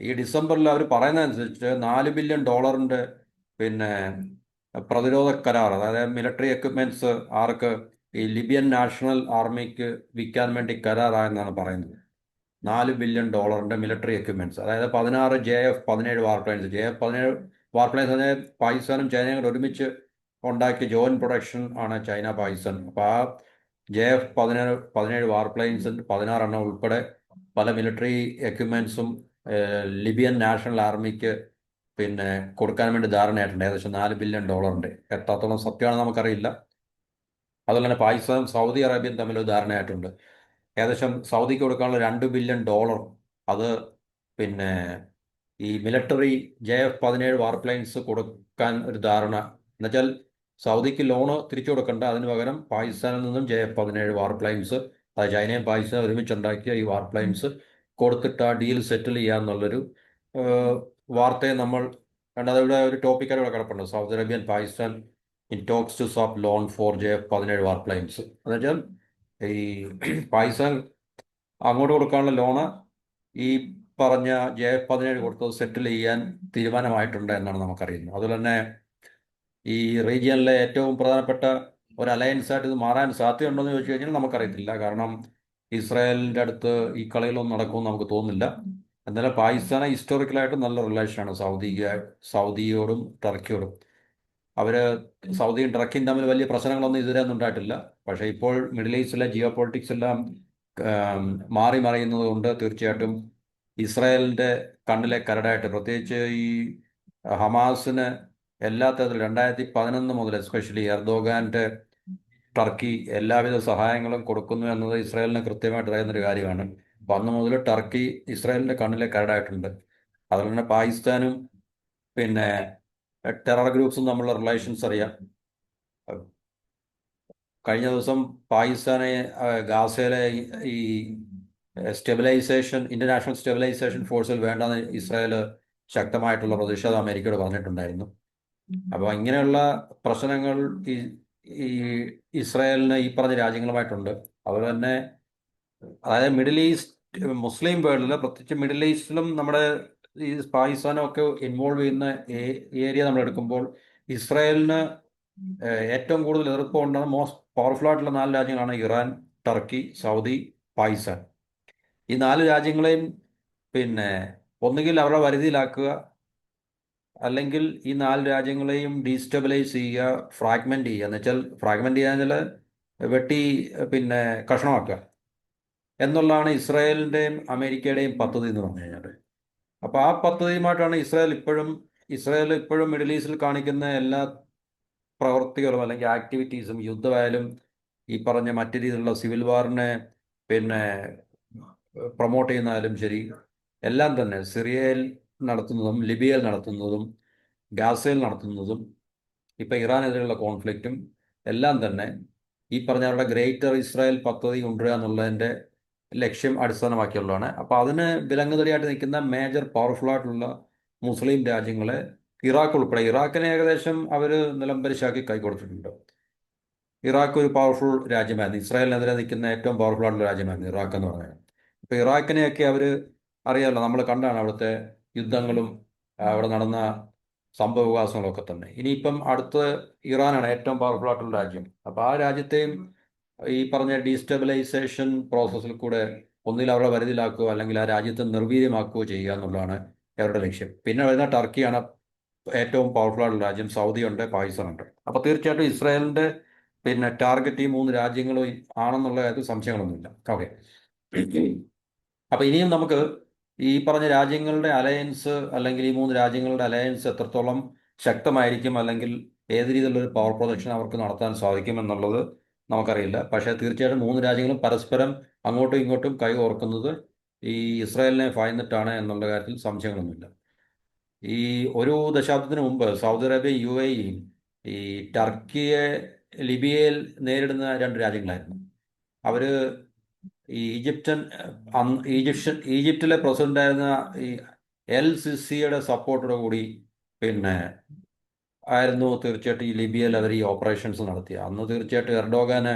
ഈ ഡിസംബറിൽ അവർ പറയുന്നതനുസരിച്ച് നാല് ബില്യൺ ഡോളറിന്റെ പിന്നെ പ്രതിരോധ കരാർ അതായത് മിലിറ്ററി എക്യുപ്മെന്റ്സ് ആർക്ക് ഈ ലിബിയൻ നാഷണൽ ആർമിക്ക് വിൽക്കാൻ വേണ്ടി കരാറായെന്നാണ് പറയുന്നത്. നാല് ബില്യൺ ഡോളറിന്റെ മിലിറ്ററി എക്യുപ്മെന്റ്സ് അതായത് പതിനാറ് ജെ എഫ് പതിനേഴ് വാർപ്ലെയിൻസ് ജെ എഫ് പതിനേഴ് വാർപ്ലെയിൻസ് പറഞ്ഞാൽ പാകിസ്ഥാനും ചൈനയും കൂടെ ഒരുമിച്ച് ഉണ്ടാക്കിയ ജോയിന്റ് പ്രൊഡക്ഷൻ ആണ് ചൈന പാകിസ്ഥാൻ. അപ്പോൾ ആ ജെ എഫ് പതിനേഴ് പതിനേഴ് വാർപ്ലെയിൻസ് പതിനാറെണ്ണം ഉൾപ്പെടെ പല മിലിറ്ററി എക്യുപ്മെന്റ്സും ലിബിയൻ നാഷണൽ ആർമിക്ക് പിന്നെ കൊടുക്കാൻ വേണ്ടി ധാരണയായിട്ടുണ്ട്. ഏകദേശം നാല് ബില്യൺ ഡോളറുണ്ട് എത്രത്തോളം സത്യമാണെന്ന് നമുക്കറിയില്ല. അതുപോലെ തന്നെ പാകിസ്ഥാനും സൗദി അറേബ്യയും തമ്മിൽ ധാരണയായിട്ടുണ്ട്. ഏകദേശം സൗദിക്ക് കൊടുക്കാനുള്ള രണ്ട് ബില്യൺ ഡോളർ അത് പിന്നെ ഈ മിലിറ്ററി ജെ എഫ് പതിനേഴ് വാർപ്ലൈൻസ് കൊടുക്കാൻ ഒരു ധാരണ. എന്നുവെച്ചാൽ സൗദിക്ക് ലോണ് തിരിച്ചു കൊടുക്കേണ്ട. അതിന് പകരം പാകിസ്ഥാനിൽ നിന്നും ജെ എഫ് പതിനേഴ് വാർപ്ലൈൻസ് അത് ചൈനയും പാകിസ്ഥാനും ഒരുമിച്ചുണ്ടാക്കിയ ഈ വാർപ്ലൈൻസ് കൊടുത്തിട്ട് ആ ഡീൽ സെറ്റിൽ ചെയ്യാന്നുള്ളൊരു വാർത്തയെ നമ്മൾ കണ്ടത് ഇവിടെ ഒരു ടോപ്പിക്കായിട്ട് ഇവിടെ കിടപ്പുണ്ട്. Saudi Arabian Pakistan in talks to swap loan for J F പതിനേഴ് വാർപ്ലൈൻസ് എന്നുവെച്ചാൽ ഈ പാകിസ്ഥാൻ അങ്ങോട്ട് കൊടുക്കാനുള്ള ലോണ് ഈ പറഞ്ഞ ജെ പതിനേഴ് കൊടുത്തത് സെറ്റിൽ ചെയ്യാൻ തീരുമാനമായിട്ടുണ്ട് എന്നാണ് നമുക്കറിയുന്നത്. അതുപോലെ തന്നെ ഈ റീജിയനിലെ ഏറ്റവും പ്രധാനപ്പെട്ട ഒരു അലയൻസ് ആയിട്ട് ഇത് മാറാൻ സാധ്യതയുണ്ടോ ചോദിച്ചു കഴിഞ്ഞാൽ നമുക്കറിയത്തില്ല. കാരണം ഇസ്രായേലിന്റെ അടുത്ത് ഈ കളികളൊന്നും നടക്കുമെന്ന് നമുക്ക് തോന്നുന്നില്ല. എന്നാലും പാകിസ്ഥാനെ ഹിസ്റ്റോറിക്കലായിട്ട് നല്ല റിലേഷനാണ് സൗദി സൗദിയോടും ടർക്കിയോടും. അവർ സൗദിയും ടർക്കിയും തമ്മിൽ വലിയ പ്രശ്നങ്ങളൊന്നും ഇതുവരെ ഒന്നും ഉണ്ടായിട്ടില്ല. പക്ഷേ ഇപ്പോൾ മിഡിൽ ഈസ്റ്റിലെ ജിയോ പൊളിറ്റിക്സ് എല്ലാം മാറി മറിയുന്നത് കൊണ്ട് തീർച്ചയായിട്ടും ഇസ്രായേലിന്റെ കണ്ണിലെ കരടായിട്ട്. പ്രത്യേകിച്ച് ഈ ഹമാസിന് എല്ലാ തരത്തിലും രണ്ടായിരത്തി പതിനൊന്ന് മുതൽ എസ്പെഷ്യലി എർദോഗാന്റെ ടർക്കി എല്ലാവിധ സഹായങ്ങളും കൊടുക്കുന്നു എന്നത് ഇസ്രായേലിന് കൃത്യമായിട്ട് അറിയുന്നൊരു കാര്യമാണ്. അന്ന് മുതൽ ടർക്കി ഇസ്രായേലിന്റെ കണ്ണിലെ കരടായിട്ടുണ്ട്. അതുപോലെ തന്നെ പാകിസ്ഥാനും പിന്നെ ടെറർ ഗ്രൂപ്പ്സും തമ്മിലുള്ള റിലേഷൻസ് അറിയാം. കഴിഞ്ഞ ദിവസം പാകിസ്ഥാനെ ഗാസയിലെ ഈ സ്റ്റെബിലൈസേഷൻ ഇന്റർനാഷണൽ സ്റ്റെബിലൈസേഷൻ ഫോഴ്സിൽ വേണ്ടെന്ന് ഇസ്രായേൽ ശക്തമായിട്ടുള്ള പ്രതിഷേധം അമേരിക്കയോട് പറഞ്ഞിട്ടുണ്ടായിരുന്നു. അപ്പോൾ ഇങ്ങനെയുള്ള പ്രശ്നങ്ങൾ ഈ ഈ ഇസ്രായേലിന് ഈ പറഞ്ഞ രാജ്യങ്ങളുമായിട്ടുണ്ട്. അതുപോലെ തന്നെ അതായത് മിഡിൽ ഈസ്റ്റ് മുസ്ലിം വേൾഡിൽ പ്രത്യേകിച്ച് മിഡിൽ ഈസ്റ്റിലും നമ്മുടെ ഈ പാകിസ്ഥാനും ഒക്കെ ഇൻവോൾവ് ചെയ്യുന്ന ഏരിയ നമ്മൾ എടുക്കുമ്പോൾ ഇസ്രായേലിന് ഏറ്റവും കൂടുതൽ എതിർപ്പ് കൊണ്ടാണ് മോസ്റ്റ് പവർഫുൾ ആയിട്ടുള്ള നാല് രാജ്യങ്ങളാണ് ഇറാൻ ടർക്കി സൗദി പാകിസ്ഥാൻ. ഈ നാല് രാജ്യങ്ങളെയും പിന്നെ ഒന്നുകിൽ അവരുടെ വരുതിയിലാക്കുക അല്ലെങ്കിൽ ഈ നാല് രാജ്യങ്ങളെയും ഡീസ്റ്റബിലൈസ് ചെയ്യുക ഫ്രാഗ്മെന്റ് ചെയ്യുക. എന്നുവെച്ചാൽ വെച്ചാൽ ഫ്രാഗ്മെന്റ് വെച്ചാൽ വെട്ടി പിന്നെ കഷ്ണമാക്കുക. എന്നുള്ളതാണ് ഇസ്രായേലിന്റെയും അമേരിക്കയുടെയും പദ്ധതി എന്ന് പറഞ്ഞു കഴിഞ്ഞാൽ. അപ്പോൾ ആ പദ്ധതിയുമായിട്ടാണ് ഇസ്രായേൽ ഇപ്പോഴും ഇസ്രായേൽ ഇപ്പോഴും മിഡിൽ ഈസ്റ്റിൽ കാണിക്കുന്ന എല്ലാ പ്രവൃത്തികളും അല്ലെങ്കിൽ ആക്ടിവിറ്റീസും യുദ്ധമായാലും ഈ പറഞ്ഞ മറ്റു രീതിയിലുള്ള സിവിൽ വാറിനെ പിന്നെ പ്രൊമോട്ട് ചെയ്യുന്നാലും ശരി എല്ലാം തന്നെ സിറിയയിൽ നടത്തുന്നതും ലിബിയയിൽ നടത്തുന്നതും ഗാസയിൽ നടത്തുന്നതും ഇപ്പം ഇറാനെതിരെയുള്ള കോൺഫ്ലിക്റ്റും എല്ലാം തന്നെ ഈ പറഞ്ഞവരുടെ ഗ്രേറ്റർ ഇസ്രായേൽ പദ്ധതി കൊണ്ടുവരിക എന്നുള്ളതിന്റെ ലക്ഷ്യം അടിസ്ഥാനമാക്കിയുള്ളതാണ്. അപ്പോൾ അതിന് വിലങ്ങുതടിയായിട്ട് നിൽക്കുന്ന മേജർ പവർഫുൾ ആയിട്ടുള്ള മുസ്ലിം രാജ്യങ്ങളെ ഇറാഖ് ഉൾപ്പെടെ ഇറാഖിനെ ഏകദേശം അവർ നിലംപരിശാക്കി കൈകൊടുത്തിട്ടുണ്ട് ഇറാഖ് ഒരു പവർഫുൾ രാജ്യമായിരുന്നു. ഇസ്രായേലിനെതിരെ നിൽക്കുന്ന ഏറ്റവും പവർഫുൾ ആയിട്ടുള്ള രാജ്യമായിരുന്നു ഇറാഖ് എന്ന് പറയുന്നത്. ഇപ്പോൾ ഇറാഖിനെയൊക്കെ അവർ അറിയാമല്ലോ നമ്മൾ കണ്ടാണ് അവിടുത്തെ യുദ്ധങ്ങളും അവിടെ നടന്ന സംഭവ വികാസങ്ങളൊക്കെ തന്നെ. ഇനിയിപ്പം അടുത്ത് ഇറാനാണ് ഏറ്റവും പവർഫുൾ ആയിട്ടുള്ള രാജ്യം. അപ്പൊ ആ രാജ്യത്തെയും ഈ പറഞ്ഞ ഡീസ്റ്റബിലൈസേഷൻ പ്രോസസ്സിൽ കൂടെ ഒന്നിൽ അവരുടെ വരുതിയിലാക്കുകയോ അല്ലെങ്കിൽ ആ രാജ്യത്തെ നിർവീര്യമാക്കുകയോ ചെയ്യുക എന്നുള്ളതാണ് അവരുടെ ലക്ഷ്യം. പിന്നെ വരുന്ന ടർക്കിയാണ് ഏറ്റവും പവർഫുൾ ആയിട്ടുള്ള രാജ്യം. സൗദി ഉണ്ട് പാകിസ്ഥാൻ ഉണ്ട്. അപ്പോൾ തീർച്ചയായിട്ടും ഇസ്രായേലിന്റെ പിന്നെ ടാർഗറ്റ് ഈ മൂന്ന് രാജ്യങ്ങളും ആണെന്നുള്ള കാര്യത്തിൽ സംശയങ്ങളൊന്നുമില്ല. ഓക്കെ അപ്പോൾ ഇനിയും നമുക്ക് ഈ പറഞ്ഞ രാജ്യങ്ങളുടെ അലയൻസ് അല്ലെങ്കിൽ ഈ മൂന്ന് രാജ്യങ്ങളുടെ അലയൻസ് എത്രത്തോളം ശക്തമായിരിക്കും അല്ലെങ്കിൽ ഏത് രീതിയിലുള്ള ഒരു പവർ പ്രൊജക്ഷൻ അവർക്ക് നടത്താൻ സാധിക്കും എന്നുള്ളത് നമുക്കറിയില്ല. പക്ഷേ തീർച്ചയായിട്ടും മൂന്ന് രാജ്യങ്ങളും പരസ്പരം അങ്ങോട്ടും ഇങ്ങോട്ടും കൈ ഓർക്കുന്നത് ഈ ഇസ്രായേലിനെ ഭയന്നിട്ടാണ് എന്നുള്ള കാര്യത്തിൽ സംശയങ്ങളൊന്നുമില്ല ഈ ഒരു ദശാബ്ദത്തിന് മുമ്പ് Saudi Arabia U A E ഈ ടർക്കിയെ ലിബിയയിൽ നേരിടുന്ന രണ്ട് രാജ്യങ്ങളായിരുന്നു. അവർ ഈ ഈജിപ്ഷ്യൻ ഈജിപ്ഷ്യൻ ഈജിപ്തിലെ പ്രസിഡന്റായിരുന്ന ഈ എൽ സിസിയുടെ സപ്പോർട്ടോടു കൂടി പിന്നെ ആയിരുന്നു തീർച്ചയായിട്ടും ഈ ലിബിയയിൽ അവർ ഈ ഓപ്പറേഷൻസ് നടത്തിയ. അന്ന് തീർച്ചയായിട്ടും എർഡോഗാന്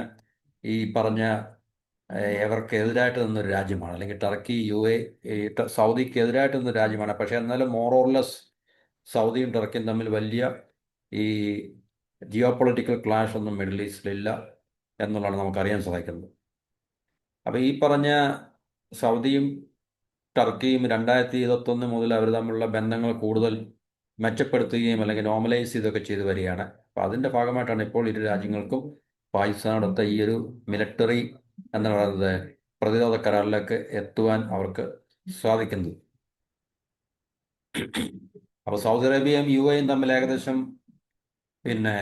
ഈ പറഞ്ഞ ഏഹ്, ഇവർക്ക് എതിരായിട്ട് നിന്നൊരു രാജ്യമാണ്. അല്ലെങ്കിൽ ടർക്കി യു എ സൗദിക്കെതിരായിട്ട് നിന്നൊരു രാജ്യമാണ്. പക്ഷേ എന്നാലും മോറോർലെസ് സൗദിയും ടർക്കിയും തമ്മിൽ വലിയ ഈ ജിയോ പൊളിറ്റിക്കൽ ക്ലാഷ് ഒന്നും മിഡിൽ ഈസ്റ്റിലില്ല എന്നുള്ളതാണ് നമുക്കറിയാൻ സാധിക്കുന്നത്. അപ്പോൾ ഈ പറഞ്ഞ സൗദിയും ടർക്കിയും രണ്ടായിരത്തി ഇരുപത്തൊന്ന് മുതൽ അവർ തമ്മിലുള്ള ബന്ധങ്ങൾ കൂടുതൽ മെച്ചപ്പെടുത്തുകയും അല്ലെങ്കിൽ നോർമലൈസ് ചെയ്തൊക്കെ ചെയ്തു വരികയാണ്. അപ്പോൾ അതിന്റെ ഭാഗമായിട്ടാണ് ഇപ്പോൾ ഇരു രാജ്യങ്ങൾക്കും പാകിസ്ഥാനടുത്ത ഈ ഒരു മിലിറ്ററി എന്ന് പറയുന്നത് പ്രതിരോധ കരാറിലേക്ക് എത്തുവാൻ അവർക്ക് സാധിക്കുന്നത്. അപ്പോൾ സൗദി അറേബ്യയും യു എയും തമ്മിൽ ഏകദേശം പിന്നെ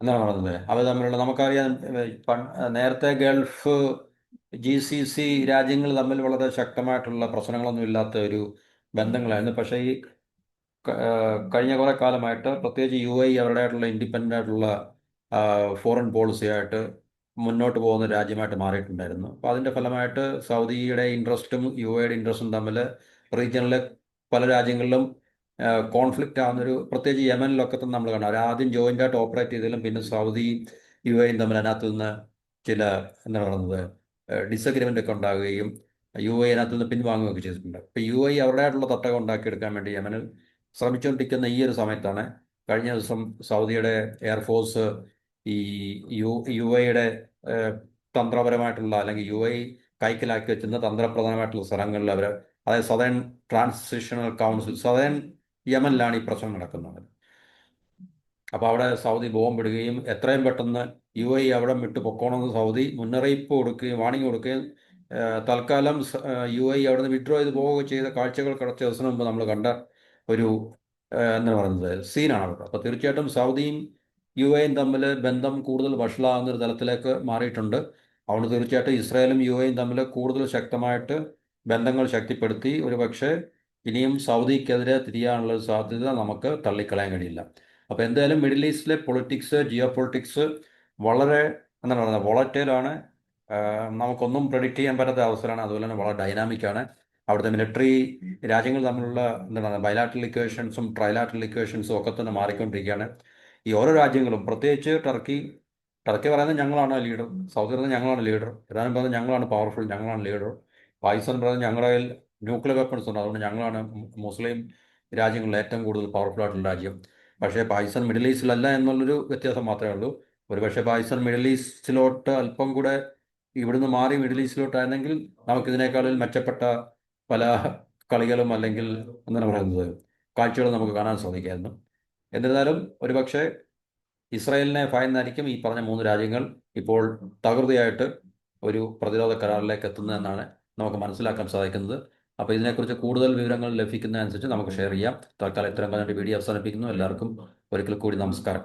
എന്താണ് പറയുന്നത്? അവർ തമ്മിലുള്ള നമുക്കറിയാം നേരത്തെ ഗൾഫ് ജി സി സി രാജ്യങ്ങൾ തമ്മിൽ വളരെ ശക്തമായിട്ടുള്ള പ്രശ്നങ്ങളൊന്നും ഇല്ലാത്ത ഒരു ബന്ധങ്ങളായിരുന്നു. പക്ഷേ ഈ കഴിഞ്ഞ കുറേ കാലമായിട്ട് പ്രത്യേകിച്ച് യു എ അവരുടേതായിട്ടുള്ള ഇൻഡിപെൻഡന്റ് ആയിട്ടുള്ള ഫോറിൻ പോളിസിയായിട്ട് മുന്നോട്ട് പോകുന്ന രാജ്യമായിട്ട് മാറിയിട്ടുണ്ടായിരുന്നു. അപ്പോൾ അതിന്റെ ഫലമായിട്ട് സൗദിയുടെ ഇൻട്രസ്റ്റും യു എയുടെ ഇൻട്രസ്റ്റും തമ്മിൽ റീജിയണിലെ പല രാജ്യങ്ങളിലും കോൺഫ്ലിക്റ്റ് ആവുന്നൊരു പ്രത്യേകിച്ച് യമനിലൊക്കെ തന്നെ നമ്മൾ കാണാം ആദ്യം ജോയിന്റ് ആയിട്ട് ഓപ്പറേറ്റ് ചെയ്തതിലും പിന്നെ സൗദി യു എയും തമ്മിൽ അതിനകത്ത് നിന്ന് ചില എന്താ പറയുന്നത് ഡിസഗ്രിമെന്റ് ഒക്കെ ഉണ്ടാകുകയും യു എ അതിനകത്ത് നിന്ന് പിൻവാങ്ങുകയൊക്കെ ചെയ്തിട്ടുണ്ട്. ഇപ്പോൾ യു എ അവരുടേതായിട്ടുള്ള തട്ടകം ഉണ്ടാക്കിയെടുക്കാൻ വേണ്ടി യമനിൽ ശ്രമിച്ചുകൊണ്ടിരിക്കുന്ന ഈ ഒരു സമയത്താണ് കഴിഞ്ഞ ദിവസം സൗദിയുടെ എയർഫോഴ്സ് ഈ യു യു എയുടെ തന്ത്രപരമായിട്ടുള്ള അല്ലെങ്കിൽ യു എ കൈക്കലാക്കി വെച്ചിരുന്ന തന്ത്രപ്രധാനമായിട്ടുള്ള സ്ഥലങ്ങളിൽ അവർ അതായത് സദേൺ ട്രാൻസിഷണൽ കൗൺസിൽ സദേൺ യമനിലാണ് ഈ പ്രശ്നം നടക്കുന്നത്. അപ്പോൾ അവിടെ സൗദി ബോംബിടുകയും എത്രയും പെട്ടെന്ന് യു എ അവിടെ വിട്ട് പൊക്കോണമെന്ന് സൗദി മുന്നറിയിപ്പ് കൊടുക്കുകയും വാണിംഗ് കൊടുക്കുകയും തൽക്കാലം യു എ അവിടെ നിന്ന് വിഡ്രോ ചെയ്ത് പോവുകയും ചെയ്ത കാഴ്ചകൾ കുറച്ച് ദിവസം മുമ്പ് നമ്മൾ കണ്ട ഒരു എന്താ പറയുന്നത് സീനാണ് അവിടെ. അപ്പോൾ തീർച്ചയായിട്ടും സൗദിയും യു എയും തമ്മിൽ ബന്ധം കൂടുതൽ വഷളാകുന്ന ഒരു തലത്തിലേക്ക് മാറിയിട്ടുണ്ട്. അതുകൊണ്ട് തീർച്ചയായിട്ടും ഇസ്രായേലും യു എയും തമ്മിൽ കൂടുതൽ ശക്തമായിട്ട് ബന്ധങ്ങൾ ശക്തിപ്പെടുത്തി. ഒരു പക്ഷേ ഇനിയും സൗദിക്കെതിരെ തിരിയാനുള്ള സാധ്യത നമുക്ക് തള്ളിക്കളയാൻ കഴിയില്ല. അപ്പോൾ എന്തായാലും മിഡിൽ ഈസ്റ്റിലെ പൊളിറ്റിക്സ് ജിയോ പൊളിറ്റിക്സ് വളരെ എന്താണ് പറയുന്നത്? വോളറ്റൈലാണ് നമുക്കൊന്നും പ്രെഡിക്റ്റ് ചെയ്യാൻ പറ്റാത്ത അവസരമാണ് അതുപോലെ തന്നെ വളരെ ഡൈനാമിക് ആണ്. അവിടുത്തെ മിലിറ്ററി രാജ്യങ്ങൾ തമ്മിലുള്ള എന്താണ് ബൈലാറ്ററൽ ഇക്വേഷൻസും ട്രൈലാറ്ററൽ ഇക്വേഷൻസും ഒക്കെ തന്നെ മാറിക്കൊണ്ടിരിക്കുകയാണ്. ഈ ഓരോ രാജ്യങ്ങളും പ്രത്യേകിച്ച് ടർക്കി ടർക്കി പറയുന്നത് ഞങ്ങളാണ് ലീഡർ സൗദി പറയുന്നത് ഞങ്ങളാണ് ലീഡർ ഇറാൻ പറയുന്നത് ഞങ്ങളാണ് പവർഫുൾ ഞങ്ങളാണ് ലീഡർ പാകിസ്ഥാൻ പറയുന്നത് ഞങ്ങളുടെ ന്യൂക്ലിയർ വെപ്പൺസ് ഉണ്ട്. അതുകൊണ്ട് ഞങ്ങളാണ് മുസ്ലിം രാജ്യങ്ങളിൽ ഏറ്റവും കൂടുതൽ പവർഫുൾ ആയിട്ടുള്ള രാജ്യം. പക്ഷേ പാകിസ്ഥാൻ മിഡിൽ ഈസ്റ്റിലല്ല എന്നുള്ളൊരു വ്യത്യാസം മാത്രമേ ഉള്ളൂ. ഒരുപക്ഷെ പാകിസ്ഥാൻ മിഡിൽ ഈസ്റ്റിലോട്ട് അല്പം കൂടെ ഇവിടുന്ന് മാറി മിഡിൽ ഈസ്റ്റിലോട്ടായിരുന്നെങ്കിൽ നമുക്കിതിനേക്കാളിൽ മെച്ചപ്പെട്ട പല കളികളും അല്ലെങ്കിൽ എന്താണ് പറയുന്നത് കാഴ്ചകളും നമുക്ക് കാണാൻ സാധിക്കായിരുന്നു. എന്നിരുന്നാലും ഒരുപക്ഷെ ഇസ്രായേലിനെ ഭയന്നായിരിക്കും ഈ പറഞ്ഞ മൂന്ന് രാജ്യങ്ങൾ ഇപ്പോൾ തകൃതിയായിട്ട് ഒരു പ്രതിരോധ കരാറിലേക്ക് എത്തുന്നതെന്നാണ് നമുക്ക് മനസ്സിലാക്കാൻ സാധിക്കുന്നത്. അപ്പോൾ ഇതിനെക്കുറിച്ച് കൂടുതൽ വിവരങ്ങൾ ലഭിക്കുന്നതനുസരിച്ച് നമുക്ക് ഷെയർ ചെയ്യാം. തൽക്കാലം ഇത്രയും പറഞ്ഞിട്ട് വീഡിയോ അവസാനിപ്പിക്കുന്നു. എല്ലാവർക്കും ഒരിക്കൽ കൂടി നമസ്കാരം.